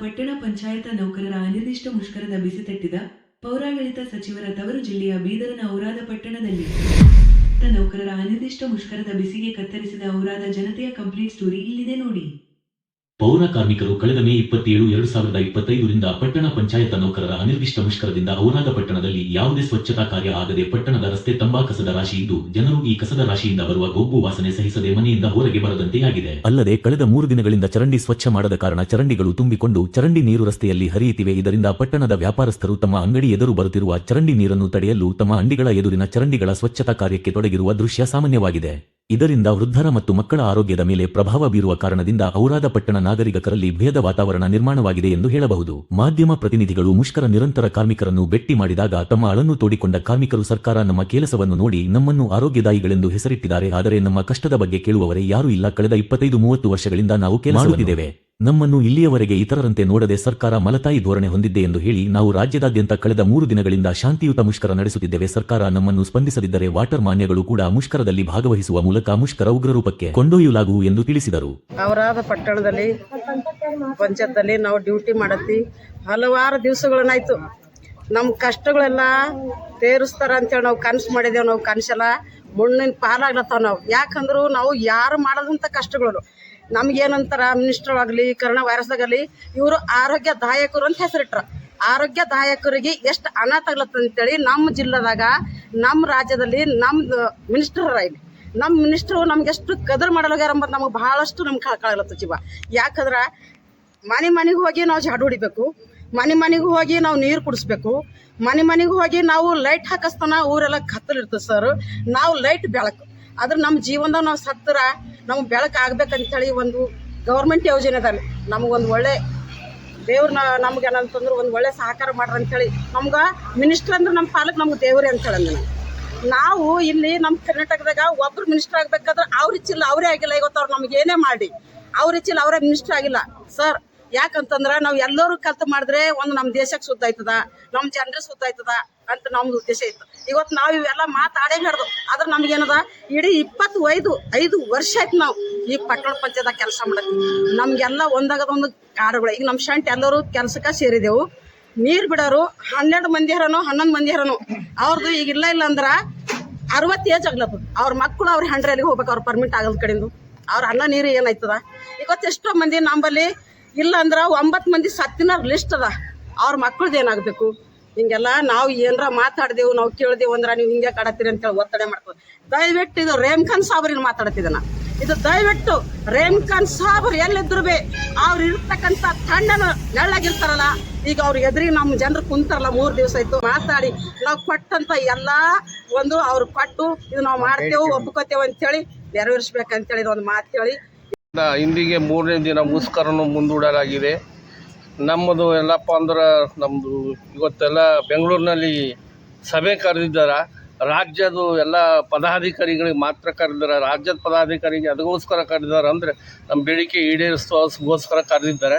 ಪಟ್ಟಣ ಪಂಚಾಯತ ನೌಕರರ ಅನಿರ್ದಿಷ್ಟ ಮುಷ್ಕರದ ಬಿಸಿ ತಟ್ಟಿದ ಪೌರಾಡಳಿತ ಸಚಿವರ ತವರು ಜಿಲ್ಲೆಯ ಬೀದರನ ಔರಾದ ಪಟ್ಟಣದಲ್ಲಿ. ನೌಕರರ ಅನಿರ್ದಿಷ್ಟ ಮುಷ್ಕರದ ಬಿಸಿಗೆ ಕತ್ತರಿಸಿದ ಔರಾದ ಜನತೆಯ ಕಂಪ್ಲೀಟ್ ಸ್ಟೋರಿ ಇಲ್ಲಿದೆ ನೋಡಿ. ಪೌರ ಕಾರ್ಮಿಕರು ಕಳೆದ ಮೇ ಇಪ್ಪತ್ತೇಳು, ಎರಡು ಸಾವಿರದ ಇಪ್ಪತ್ತೈದರಿಂದ ಪಟ್ಟಣ ಪಂಚಾಯತ್ ನೌಕರರ ಅನಿರ್ದಿಷ್ಟ ಮುಷ್ಕರದಿಂದ ಔರಾದ ಪಟ್ಟಣದಲ್ಲಿ ಯಾವುದೇ ಸ್ವಚ್ಛತಾ ಕಾರ್ಯ ಆಗದೆ ಪಟ್ಟಣದ ರಸ್ತೆ ತಂಬಾ ಕಸದ ರಾಶಿ ಇದ್ದು, ಜನರು ಈ ಕಸದ ರಾಶಿಯಿಂದ ಬರುವ ಗೊಬ್ಬು ವಾಸನೆ ಸಹಿಸದೆ ಮನೆಯಿಂದ ಹೊರಗೆ ಬರದಂತೆಯಾಗಿದೆ ಅಲ್ಲದೆ ಕಳೆದ ಮೂರು ದಿನಗಳಿಂದ ಚರಂಡಿ ಸ್ವಚ್ಛ ಮಾಡದ ಕಾರಣ ಚರಂಡಿಗಳು ತುಂಬಿಕೊಂಡು ಚರಂಡಿ ನೀರು ರಸ್ತೆಯಲ್ಲಿ ಹರಿಯುತ್ತಿವೆ. ಇದರಿಂದ ಪಟ್ಟಣದ ವ್ಯಾಪಾರಸ್ಥರು ತಮ್ಮ ಅಂಗಡಿ ಎದುರು ಬರುತ್ತಿರುವ ಚರಂಡಿ ನೀರನ್ನು ತಡೆಯಲು ತಮ್ಮ ಅಂಡಿಗಳ ಎದುರಿನ ಚರಂಡಿಗಳ ಸ್ವಚ್ಛತಾ ಕಾರ್ಯಕ್ಕೆ ತೊಡಗಿರುವ ದೃಶ್ಯ ಸಾಮಾನ್ಯವಾಗಿದೆ. ಇದರಿಂದ ವೃದ್ಧರ ಮತ್ತು ಮಕ್ಕಳ ಆರೋಗ್ಯದ ಮೇಲೆ ಪ್ರಭಾವ ಬೀರುವ ಕಾರಣದಿಂದ ಔರಾದ ಪಟ್ಟಣ ನಾಗರಿಕರಲ್ಲಿ ಭೇದ ವಾತಾವರಣ ನಿರ್ಮಾಣವಾಗಿದೆ ಎಂದು ಹೇಳಬಹುದು. ಮಾಧ್ಯಮ ಪ್ರತಿನಿಧಿಗಳು ಮುಷ್ಕರ ನಿರಂತರ ಕಾರ್ಮಿಕರನ್ನು ಭೇಟಿ ಮಾಡಿದಾಗ ತಮ್ಮ ಅಳನ್ನು ತೋಡಿಕೊಂಡ ಕಾರ್ಮಿಕರು ಸರ್ಕಾರ ನಮ್ಮ ಕೆಲಸವನ್ನು ನೋಡಿ ನಮ್ಮನ್ನು ಆರೋಗ್ಯದಾಯಿಗಳೆಂದು ಹೆಸರಿಟ್ಟಿದ್ದಾರೆ. ಆದರೆ ನಮ್ಮ ಕಷ್ಟದ ಬಗ್ಗೆ ಕೇಳುವವರೇ ಯಾರೂ ಇಲ್ಲ. ಕಳೆದ ಇಪ್ಪತ್ತೈದು, ಮೂವತ್ತು ವರ್ಷಗಳಿಂದ ನಾವು ಕೆಲಸ ಮಾಡುತ್ತಿದ್ದೇವೆ. ನಮ್ಮನ್ನು ಇಲ್ಲಿಯವರೆಗೆ ಇತರರಂತೆ ನೋಡದೆ ಸರ್ಕಾರ ಮಲತಾಯಿ ಧೋರಣೆ ಹೊಂದಿದ್ದೆ ಎಂದು ಹೇಳಿ ನಾವು ರಾಜ್ಯದಾದ್ಯಂತ ಕಳೆದ ಮೂರು ದಿನಗಳಿಂದ ಶಾಂತಿಯುತ ಮುಷ್ಕರ ನಡೆಸುತ್ತಿದ್ದೇವೆ. ಸರ್ಕಾರ ನಮ್ಮನ್ನು ಸ್ಪಂದಿಸದಿದ್ದರೆ ವಾಟರ್ ಮಾನ್ಯಗಳು ಕೂಡ ಮುಷ್ಕರದಲ್ಲಿ ಭಾಗವಹಿಸುವ ಮೂಲಕ ಮುಷ್ಕರ ಉಗ್ರ ರೂಪಕ್ಕೆ ಕೊಂಡೊಯ್ಯಲಾಗುವು ಎಂದು ತಿಳಿಸಿದರು. ಅವರಾದ ಪಟ್ಟಣದಲ್ಲಿ ಪಂಚಾಯತ್ನಲ್ಲಿ ನಾವು ಡ್ಯೂಟಿ ಮಾಡತ್ತಿ ಹಲವಾರು ದಿವಸಗಳನ್ನಾಯ್ತು. ನಮ್ಮ ಕಷ್ಟಗಳೆಲ್ಲ ತೇರಿಸ್ತಾರ ಅಂತೇಳಿ ನಾವು ಕನಸು ಮಾಡಿದೆವು, ನಾವು ಕನಸೆಲ್ಲ ಮಣ್ಣಿನ ಪಾಲಾಗ್ಲತ್ತಾವ ನಾವು. ಯಾಕಂದ್ರೂ ನಾವು ಯಾರು ಮಾಡದಂಥ ಕಷ್ಟಗಳು. ನಮ್ಗೇನಂತಾರ ಮಿನಿಸ್ಟರ್ ಆಗಲಿ ಕರೋನಾ ವೈರಸ್ದಾಗಲಿ ಇವರು ಆರೋಗ್ಯದಾಯಕರು ಅಂತ ಹೆಸರಿಟ್ರ. ಆರೋಗ್ಯದಾಯಕರಿಗೆ ಎಷ್ಟು ಅನಾಥ ಆಗ್ಲತ್ತ ಅಂತೇಳಿ ನಮ್ಮ ಜಿಲ್ಲೆದಾಗ ನಮ್ಮ ರಾಜ್ಯದಲ್ಲಿ ನಮ್ಮ ಮಿನಿಸ್ಟರ್ ಇಲ್ಲಿ. ನಮ್ಮ ಮಿನಿಸ್ಟ್ರು ನಮ್ಗೆ ಎಷ್ಟು ಕದರ್ ಮಾಡಲಾಗ್ಯಾರ ಅಂಬದು ನಮಗೆ ಭಾಳಷ್ಟು ನಮ್ಗೆ ಕಳ್ಕೊಳ್ಳತ್ತ ಜೀವ. ಯಾಕಂದ್ರೆ ಮನೆ ಮನೆಗೆ ಹೋಗಿ ನಾವು ಜಾಡು ಹೊಡಿಬೇಕು, ಮನೆ ಮನೆಗೆ ಹೋಗಿ ನಾವು ನೀರು ಕುಡಿಸ್ಬೇಕು, ಮನೆ ಮನೆಗೆ ಹೋಗಿ ನಾವು ಲೈಟ್ ಹಾಕಸ್ತನ ಊರೆಲ್ಲ ಕತ್ತಲಿರ್ತದೆ ಸರ್ ನಾವು ಲೈಟ್ ಬೆಳಕು. ಆದ್ರೆ ನಮ್ಮ ಜೀವನದಾಗ ನಾವು ಸತ್ತರ ನಮ್ಗೆ ಆಗ್ಬೇಕಂತೇಳಿ ಒಂದು ಗೌರ್ಮೆಂಟ್ ಯೋಜನೆದಲ್ಲಿ ನಮಗೊಂದು ಒಳ್ಳೆ ದೇವ್ರನ್ನ ನಮ್ಗೆ ಏನಂತಂದ್ರೆ ಒಂದು ಒಳ್ಳೆ ಸಹಕಾರ ಮಾಡ್ರಿ ಅಂತೇಳಿ ನಮ್ಗೆ ಮಿನಿಸ್ಟರ್ ಅಂದ್ರೆ ನಮ್ಮ ಪಾಲಕ್ ನಮ್ಗೆ ದೇವ್ರಿ ಅಂತೇಳಿ ನಾನು ನಾವು ಇಲ್ಲಿ ನಮ್ಮ ಕರ್ನಾಟಕದಾಗ ಒಬ್ರು ಮಿನಿಸ್ಟರ್ ಆಗ್ಬೇಕಾದ್ರೆ ಅವ್ರ ಇಚ್ಚಿಲ್ಲ ಅವರೇ ಆಗಿಲ್ಲ. ಇವತ್ತು ಅವ್ರು ನಮ್ಗೆ ಏನೇ ಮಾಡಿ, ಅವ್ರ ಇಚ್ಚಿಲ್ಲ ಅವರೇ ಮಿನಿಸ್ಟರ್ ಆಗಿಲ್ಲ. ಸರ್ ಯಾಕಂತಂದ್ರೆ ನಾವು ಎಲ್ಲರೂ ಕಲ್ತು ಮಾಡಿದ್ರೆ ಒಂದು ನಮ್ಮ ದೇಶಕ್ಕೆ ಸುದ್ದ ಆಯ್ತದ ನಮ್ಮ ಜನರಿಗೆ ಸುದ್ದ ಆಯ್ತದ ಅಂತ ನಮ್ದು ಉದ್ದೇಶ ಇತ್ತು. ಇವತ್ತು ನಾವು ಇವೆಲ್ಲ ಮಾತಾಡೇ ಹಿಡ್ದು ಆದ್ರೆ ನಮ್ಗೇನದ? ಇಡೀ ಇಪ್ಪತ್ತು ಐದು ಐದು ವರ್ಷ ಆಯ್ತು ನಾವು ಈ ಪಟ್ಟಣ ಪಂಚಾಯತ್ದಾಗ ಕೆಲಸ ಮಾಡತ್ತೀವಿ ನಮಗೆಲ್ಲ ಒಂದಾಗದ ಒಂದು ಕಾಡುಗಳು. ಈಗ ನಮ್ಮ ಶಂಟ್ ಎಲ್ಲರೂ ಕೆಲ್ಸಕ್ಕೆ ಸೇರಿದೆವು. ನೀರು ಬಿಡೋರು, ಹನ್ನೆರಡು ಮಂದಿ ಹರನು ಹನ್ನೊಂದು ಮಂದಿ ಹರನು ಅವ್ರದ್ದು ಈಗ ಇಲ್ಲ ಇಲ್ಲ ಅಂದ್ರೆ ಅರವತ್ತು ಏಜ್ ಆಗ್ಲತ್ತದ ಅವ್ರ ಮಕ್ಕಳು ಅವ್ರ ಹಂಡ್ರೆಲಿಗೆ ಹೋಗ್ಬೇಕು, ಅವ್ರ ಪರ್ಮಿಟ್ ಆಗದ ಕಡೆಯಿಂದ ಅವ್ರ ಅನ್ನ ನೀರು ಏನಾಯ್ತದ ಇವತ್ತು ಎಷ್ಟೋ ಮಂದಿ ನಂಬಲ್ಲಿ ಇಲ್ಲ ಅಂದ್ರೆ ಒಂಬತ್ತು ಮಂದಿ ಸತ್ತಿನ ಲಿಸ್ಟ್ ಅದ. ಅವ್ರ ಮಕ್ಕಳದ್ದು ಏನಾಗಬೇಕು? ಹಿಂಗೆಲ್ಲ ನಾವು ಏನರ ಮಾತಾಡ್ದೇವು, ನಾವು ಕೇಳ್ದೇವು ಅಂದ್ರೆ ನೀವು ಹಿಂಗೆ ಕಾಡತ್ತೀರಿ ಅಂತೇಳಿ ಒತ್ತಡ ಮಾಡ್ಕೊಂಡು ದಯವಿಟ್ಟು ಇದು ರೇಮ್ಖಾನ್ ಖಾನ್ ಮಾತಾಡ್ತಿದ್ದೆ ಇದು ದಯವಿಟ್ಟು ರೇಮ್ಖಾನ್ ಸಾಬ್ರು ಎಲ್ಲಿದ್ರು ಬಿ, ಅವ್ರು ಇರ್ತಕ್ಕಂಥ ತಂಡನ ನೆಳ್ಳಾಗಿರ್ತಾರಲ್ಲ, ಈಗ ಅವ್ರ ಎದುರಿಗೆ ನಮ್ಮ ಜನರು ಕುಂತಾರಲ್ಲ, ಮೂರು ದಿವಸ ಆಯ್ತು ಮಾತಾಡಿ, ನಾವು ಕೊಟ್ಟಂತ ಎಲ್ಲ ಒಂದು ಅವ್ರು ಕೊಟ್ಟು ಇದು ನಾವು ಮಾಡ್ತೇವೆ, ಒಪ್ಕೋತೇವೆ ಅಂತೇಳಿ ನೆರವೇರಿಸ್ಬೇಕಂತೇಳಿ ಒಂದು ಮಾತು ದ- ಇಂದಿಗೆ ಮೂರನೇ ದಿನ ಮುಷ್ಕರನ್ನು ಮುಂದೂಡಲಾಗಿದೆ. ನಮ್ಮದು ಎಲ್ಲಪ್ಪ ಅಂದ್ರೆ ನಮ್ಮದು ಇವತ್ತೆಲ್ಲ ಬೆಂಗಳೂರಿನಲ್ಲಿ ಸಭೆ ಕರೆದಿದ್ದಾರೆ. ರಾಜ್ಯದ ಎಲ್ಲ ಪದಾಧಿಕಾರಿಗಳಿಗೆ ಮಾತ್ರ ಕರೆದಿದ್ದಾರೆ. ರಾಜ್ಯದ ಪದಾಧಿಕಾರಿಗೆ ಅದಕ್ಕೋಸ್ಕರ ಕರೆದಿದ್ದಾರೆ ಅಂದರೆ ನಮ್ಮ ಬೇಡಿಕೆ ಈಡೇರಿಸೋಸ್ಕರ ಕರೆದಿದ್ದಾರೆ.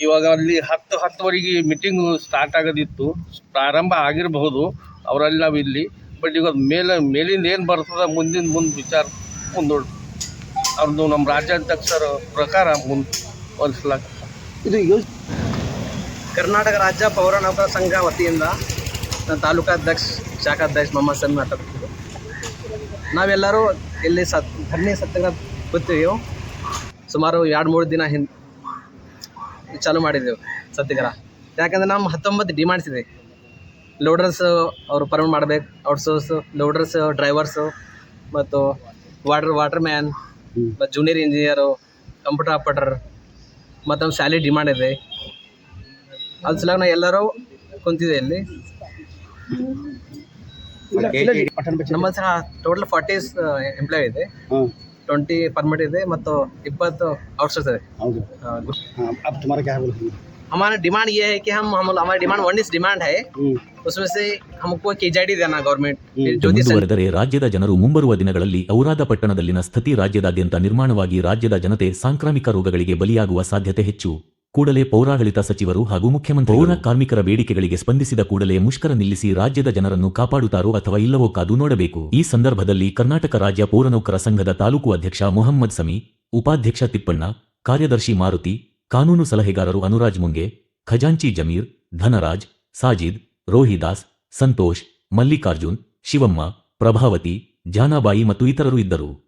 ಇವಾಗ ಅಲ್ಲಿ ಹತ್ತು ಹತ್ತುವರೆಗೆ ಮೀಟಿಂಗು ಸ್ಟಾರ್ಟ್ ಆಗೋದಿತ್ತು. ಪ್ರಾರಂಭ ಆಗಿರಬಹುದು. ಅವರಲ್ಲಿ ನಾವು ಇಲ್ಲಿ. ಬಟ್ ಇವತ್ತು ಮೇಲೆ ಮೇಲಿಂದ ಏನು ಬರ್ತದೆ ಮುಂದಿನ ಮುಂದೆ ವಿಚಾರ ಮುಂದೂಡ್. ಅವ್ರದ್ದು ನಮ್ಮ ರಾಜ್ಯಾಧ್ಯಕ್ಷರ ಪ್ರಕಾರ ಮುಂದುವರಿಸಲಾಗ ಇದು ಯೋಜ ಕರ್ನಾಟಕ ರಾಜ್ಯ ಪೌರ ನೌಕರ ಸಂಘ ವತಿಯಿಂದ ನನ್ನ ತಾಲೂಕಾಧ್ಯಕ್ಷ ಶಾಖಾಧ್ಯಕ್ಷ ಮೊಹಮ್ಮದ್ ಸನ್ ಮಾತಾಡ್ತಿದ್ದು ನಾವೆಲ್ಲರೂ ಇಲ್ಲಿ ಸತ್ ಧರಣಿ ಸತ್ಯಾಗ್ರಹ ಗೊತ್ತೀವೋ ಸುಮಾರು ಎರಡು ಮೂರು ದಿನ ಹಿಂದೆ ಚಾಲೂ ಮಾಡಿದ್ದೆವು ಸತ್ಯಾಗ್ರಹ ಯಾಕಂದ್ರೆ ನಮ್ಮ ಹತ್ತೊಂಬತ್ತು ಡಿಮಾಂಡ್ಸ್ ಇದೆ. ಲೋಡರ್ಸ್ ಅವರು ಪರ್ಮಿಟ್ ಮಾಡಬೇಕು ಔಟ್ಸೋರ್ಸು ಲೋಡರ್ಸ್ ಡ್ರೈವರ್ಸು ಮತ್ತು ವಾಟರ್ ವಾಟರ್ ಮ್ಯಾನ್ ಮತ್ತು ಜೂನಿಯರ್ ಇಂಜಿನಿಯರು ಕಂಪ್ಯೂಟರ್ ಆಪರೇಟರ್ ಮತ್ತು ನಮ್ಮ ಸ್ಯಾಲಿ ಡಿಮಾಂಡ್ ಇದೆ. ಅದ್ರ ಸಲುವಾಗಿ ನಾ ಎಲ್ಲರೂ ಕುಂತಿದೆ ಇಲ್ಲಿ. ನಮ್ಮ ಹತ್ರ ಟೋಟಲ್ ಫಾರ್ಟಿ ಎಂಪ್ಲಾಯ್ ಇದೆ. ಟ್ವೆಂಟಿ ಪರ್ಮಿಟ್ ಇದೆ ಮತ್ತು ಇಪ್ಪತ್ತು ಔಟ್ಸೋರ್ಸ್ ಇದೆ. हौदो हाँ, हाँ अब तुम्हारा क्या है बोलो हमारा डिमांड ये है कि हम हम हमारा डिमांड वन इस डिमांड है उसमें से हमको के देना गवर्नमेंट ज्योति सन- ಮುಂದುವರೆದರೆ ರಾಜ್ಯದ ಜನರು ಮುಂಬರುವ ದಿನಗಳಲ್ಲಿ ಔರಾದ ಪಟ್ಟಣದಲ್ಲಿನ ಸ್ಥಿತಿ ರಾಜ್ಯದಾದ್ಯಂತ ನಿರ್ಮಾಣವಾಗಿ ರಾಜ್ಯದ ಜನತೆ ಸಾಂಕ್ರಾಮಿಕ ರೋಗಗಳಿಗೆ ಬಲಿಯಾಗುವ ಸಾಧ್ಯತೆ ಹೆಚ್ಚು ಕೂಡಲೇ ಪೌರಾಡಳಿತ ಸಚಿವರು ಹಾಗೂ ಮುಖ್ಯಮಂತ್ರಿ ಪೌರ ಕಾರ್ಮಿಕರ ಬೇಡಿಕೆಗಳಿಗೆ ಸ್ಪಂದಿಸಿದ ಕೂಡಲೇ ಮುಷ್ಕರ ನಿಲ್ಲಿಸಿ ರಾಜ್ಯದ ಜನರನ್ನು ಕಾಪಾಡುತ್ತಾರೋ ಅಥವಾ ಇಲ್ಲವೋ ಕಾದು ನೋಡಬೇಕು ಈ ಸಂದರ್ಭದಲ್ಲಿ ಕರ್ನಾಟಕ ರಾಜ್ಯ ಪೌರನೌಕರ ಸಂಘದ ತಾಲೂಕು ಅಧ್ಯಕ್ಷ ಮೊಹಮ್ಮದ್ ಸಮಿ ಉಪಾಧ್ಯಕ್ಷ ತಿಪ್ಪಣ್ಣ ಕಾರ್ಯದರ್ಶಿ ಮಾರುತಿ ಕಾನೂನು ಸಲಹೆಗಾರರು ಅನುರಾಜ್ ಮುಂಗೆ, ಖಜಾಂಚಿ ಜಮೀರ್, ಧನರಾಜ್, ಸಾಜಿದ್, ರೋಹಿದಾಸ್, ಸಂತೋಷ್, ಮಲ್ಲಿಕಾರ್ಜುನ್, ಶಿವಮ್ಮ, ಪ್ರಭಾವತಿ, ಜಾನಾಬಾಯಿ ಮತ್ತು ಇತರರು ಇದ್ದರು.